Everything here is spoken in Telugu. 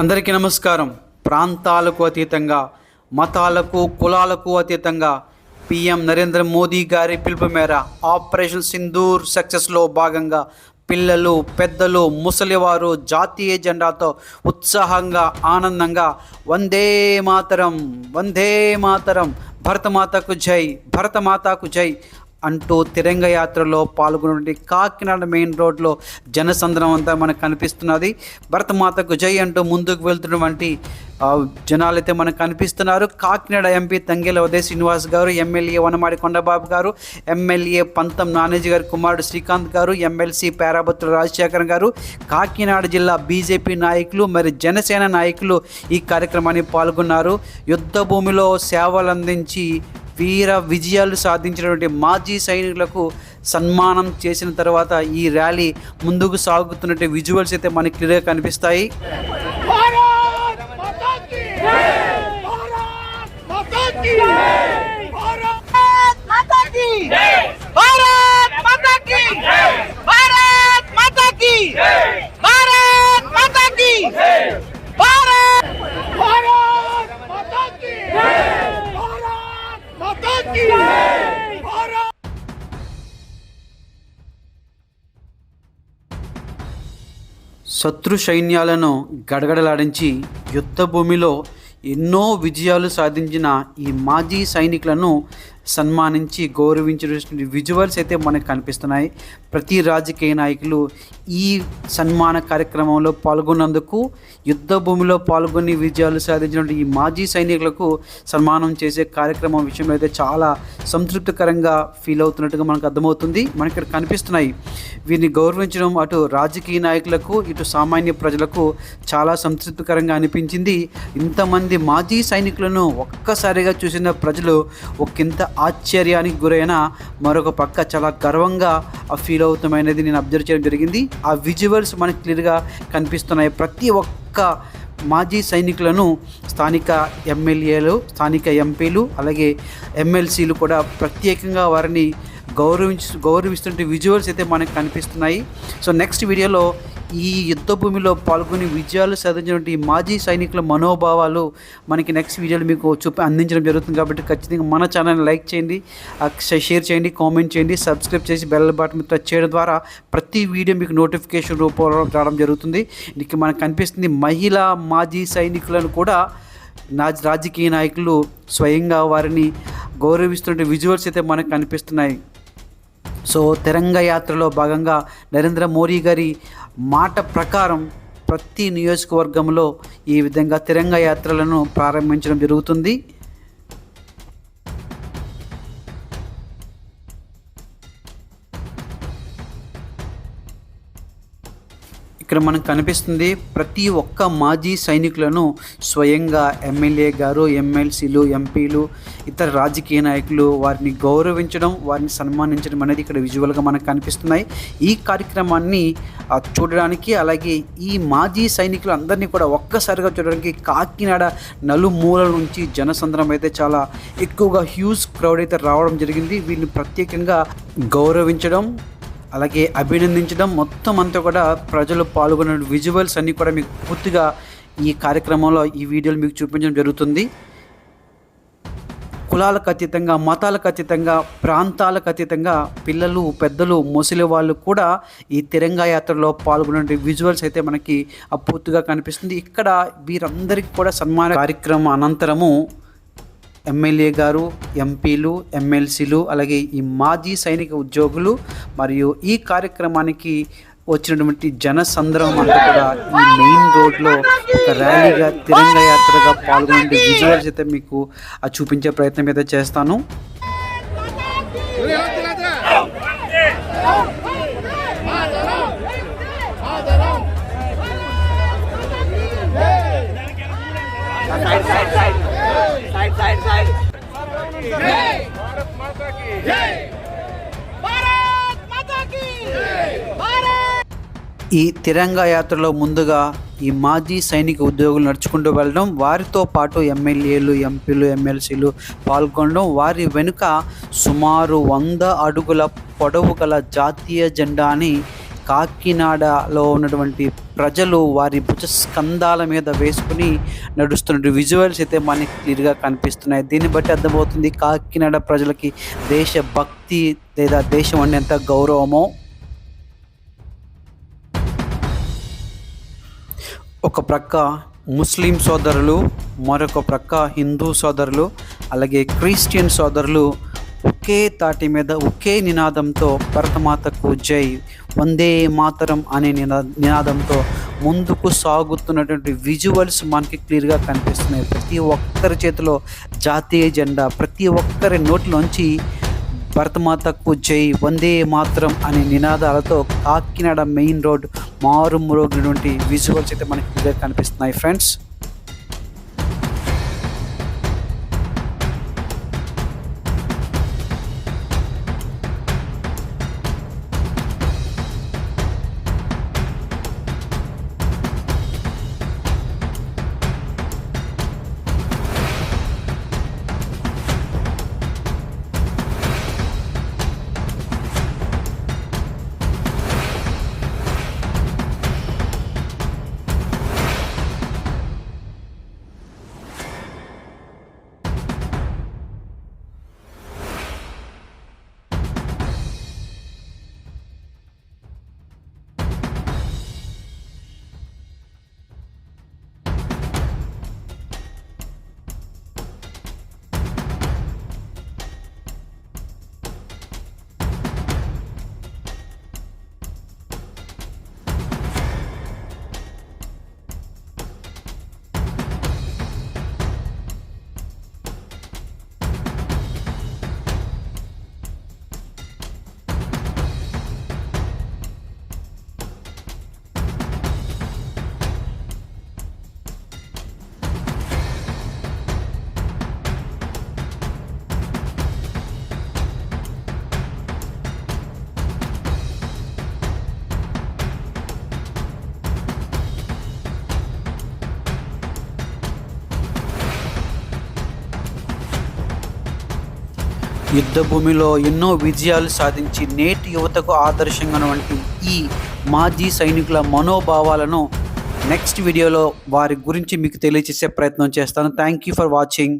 అందరికీ నమస్కారం. ప్రాంతాలకు అతీతంగా మతాలకు కులాలకు అతీతంగా పిఎం నరేంద్ర మోదీ గారి పిలుపు మేర ఆపరేషన్ సింధూర్ సక్సెస్లో భాగంగా పిల్లలు పెద్దలు ముసలివారు జాతీయ జెండాతో ఉత్సాహంగా ఆనందంగా వందే మాతరం వందే మాతరం భరతమాతకు జై భరతమాతకు జై అంటూ తిరంగ యాత్రలో పాల్గొనే కాకినాడ మెయిన్ రోడ్లో జనసంద్రం అంతా మనకు కనిపిస్తున్నది. భరతమాతకు జై అంటూ ముందుకు వెళ్తున్నటువంటి జనాలైతే మనకు కనిపిస్తున్నారు. కాకినాడ ఎంపీ తంగేల ఉదయ్ శ్రీనివాస్ గారు ఎమ్మెల్యే వనమాడి కొండబాబు గారు ఎమ్మెల్యే పంతం నానేజీ గారి కుమారుడు శ్రీకాంత్ గారు ఎమ్మెల్సీ పేరాభత్రుల రాజశేఖర్ గారు కాకినాడ జిల్లా బీజేపీ నాయకులు మరి జనసేన నాయకులు ఈ కార్యక్రమాన్ని పాల్గొన్నారు. యుద్ధ భూమిలో సేవలు అందించి వీర విజయాలు సాధించినటువంటి మాజీ సైనికులకు సన్మానం చేసిన తర్వాత ఈ ర్యాలీ ముందుకు సాగుతున్నట్టు విజువల్స్ అయితే మనకి క్లియర్గా కనిపిస్తాయి. శత్రు సైన్యాలను గడగడలాడించి యుద్ధభూమిలో ఎన్నో విజయాలు సాధించిన ఈ మాజీ సైనికులను సన్మానించి గౌరవించిన విజువల్స్ అయితే మనకు కనిపిస్తున్నాయి. ప్రతి రాజకీయ నాయకులు ఈ సన్మాన కార్యక్రమంలో పాల్గొన్నందుకు యుద్ధ భూమిలో పాల్గొని విజయాలు సాధించిన ఈ మాజీ సైనికులకు సన్మానం చేసే కార్యక్రమం విషయంలో అయితే చాలా సంతృప్తికరంగా ఫీల్ అవుతున్నట్టుగా మనకు అర్థమవుతుంది. మనకి ఇక్కడ కనిపిస్తున్నాయి. వీరిని గౌరవించడం అటు రాజకీయ నాయకులకు ఇటు సామాన్య ప్రజలకు చాలా సంతృప్తికరంగా అనిపించింది. ఇంతమంది మాజీ సైనికులను ఒక్కసారిగా చూసిన ప్రజలు ఒకంత ఆశ్చర్యానికి గురైన మరొక పక్క చాలా గర్వంగా ఫీల్ అవుతామనేది నేను అబ్జర్వ్ చేయడం జరిగింది. ఆ విజువల్స్ మనకి క్లియర్గా కనిపిస్తున్నాయి. ప్రతి ఒక్క మాజీ సైనికులను స్థానిక ఎమ్మెల్యేలు స్థానిక ఎంపీలు అలాగే ఎమ్మెల్సీలు కూడా ప్రత్యేకంగా వారిని గౌరవించు గౌరవిస్తుంటే విజువల్స్ అయితే మనకు కనిపిస్తున్నాయి. సో నెక్స్ట్ వీడియోలో ఈ యుద్ధ భూమిలో పాల్గొని విజయాలు సాధించినటువంటి మాజీ సైనికుల మనోభావాలు మనకి నెక్స్ట్ వీడియోలో మీకు చూపి అందించడం జరుగుతుంది కాబట్టి ఖచ్చితంగా మన ఛానల్ని లైక్ చేయండి షేర్ చేయండి కామెంట్ చేయండి సబ్స్క్రైబ్ చేసి బెల్ బటన్ టచ్ చేయడం ద్వారా ప్రతి వీడియో మీకు నోటిఫికేషన్ రూపంలో రావడం జరుగుతుంది. ఇంక మనకు కనిపిస్తుంది మహిళా మాజీ సైనికులను కూడా నా రాజకీయ నాయకులు స్వయంగా వారిని గౌరవిస్తున్న విజువల్స్ అయితే మనకు కనిపిస్తున్నాయి. సో తిరంగ యాత్రలో భాగంగా నరేంద్ర మోడీ గారి మాట ప్రకారం ప్రతి నియోజకవర్గంలో ఈ విధంగా తిరంగ యాత్రలను ప్రారంభించడం జరుగుతుంది. ఇక్కడ మనకు కనిపిస్తుంది ప్రతి ఒక్క మాజీ సైనికులను స్వయంగా ఎమ్మెల్యే గారు ఎమ్మెల్సీలు ఎంపీలు ఇతర రాజకీయ నాయకులు వారిని గౌరవించడం వారిని సన్మానించడం అనేది ఇక్కడ విజువల్గా మనకు కనిపిస్తున్నాయి. ఈ కార్యక్రమాన్ని చూడడానికి అలాగే ఈ మాజీ సైనికులు అందరినీ కూడా ఒక్కసారిగా చూడడానికి కాకినాడ నలుమూలల నుంచి జనసంద్రం అయితే చాలా ఎక్కువగా హ్యూజ్ క్రౌడ్ అయితే రావడం జరిగింది. వీరిని ప్రత్యేకంగా గౌరవించడం అలాగే అభినందించడం మొత్తం అంతా కూడా ప్రజలు పాల్గొన్న విజువల్స్ అన్నీ కూడా మీకు పూర్తిగా ఈ కార్యక్రమంలో ఈ వీడియోలు మీకు చూపించడం జరుగుతుంది. కులాలకు అతీతంగా మతాలకు అతీతంగా ప్రాంతాలకు అతీతంగా పిల్లలు పెద్దలు ముసలి వాళ్ళు కూడా ఈ తిరంగా యాత్రలో పాల్గొనే విజువల్స్ అయితే మనకి అపూర్తిగా పూర్తిగా కనిపిస్తుంది. ఇక్కడ వీరందరికీ కూడా సన్మాన కార్యక్రమం అనంతరము ఎమ్మెల్యే గారు ఎంపీలు ఎమ్మెల్సీలు అలాగే ఈ మాజీ సైనిక ఉద్యోగులు మరియు ఈ కార్యక్రమానికి వచ్చినటువంటి జనసంద్రం అంతా కూడా ఈ మెయిన్ రోడ్లో ఒక ర్యాలీగా తిరంగ యాత్రగా పాల్గొనే విజువల్స్ అయితే మీకు చూపించే ప్రయత్నం అయితే చేస్తాను. ఈ తిరంగా యాత్రలో ముందుగా ఈ మాజీ సైనిక ఉద్యోగులు నడుచుకుంటూ వెళ్ళడం వారితో పాటు ఎమ్మెల్యేలు ఎంపీలు ఎమ్మెల్సీలు పాల్గొనడం వారి వెనుక సుమారు వంద అడుగుల పొడవు గల జాతీయ జెండాని కాకినాడలో ఉన్నటువంటి ప్రజలు వారి భుజస్కంధాల మీద వేసుకుని నడుస్తున్న విజువల్స్ అయితే మనకి క్లియర్గా కనిపిస్తున్నాయి. దీన్ని బట్టి అర్థమవుతుంది కాకినాడ ప్రజలకి దేశభక్తి లేదా దేశం అంటే ఎంత గౌరవమో. ఒక ప్రక్క ముస్లిం సోదరులు మరొక ప్రక్క హిందూ సోదరులు అలాగే క్రిస్టియన్ సోదరులు ఒకే తాటి మీద ఒకే నినాదంతో భరతమాతకు జై వందే మాతరం అనే నినా నినాదంతో ముందుకు సాగుతున్నటువంటి విజువల్స్ మనకి క్లియర్గా కనిపిస్తున్నాయి. ప్రతి ఒక్కరి చేతిలో జాతీయ జెండా ప్రతి ఒక్కరి నోట్లోంచి భరతమాతకు జై వందే మాత్రం అనే నినాదాలతో కాకినాడ మెయిన్ రోడ్ మారుమరోగినటువంటి విజువల్స్ అయితే మనకి కనిపిస్తున్నాయి ఫ్రెండ్స్. యుద్ధ భూమిలో ఎన్నో విజయాలు సాధించి నేటి యువతకు ఆదర్శంగా వంటి ఈ మాజీ సైనికుల మనోభావాలను నెక్స్ట్ వీడియోలో వారి గురించి మీకు తెలియజేసే ప్రయత్నం చేస్తాను. Thank you for watching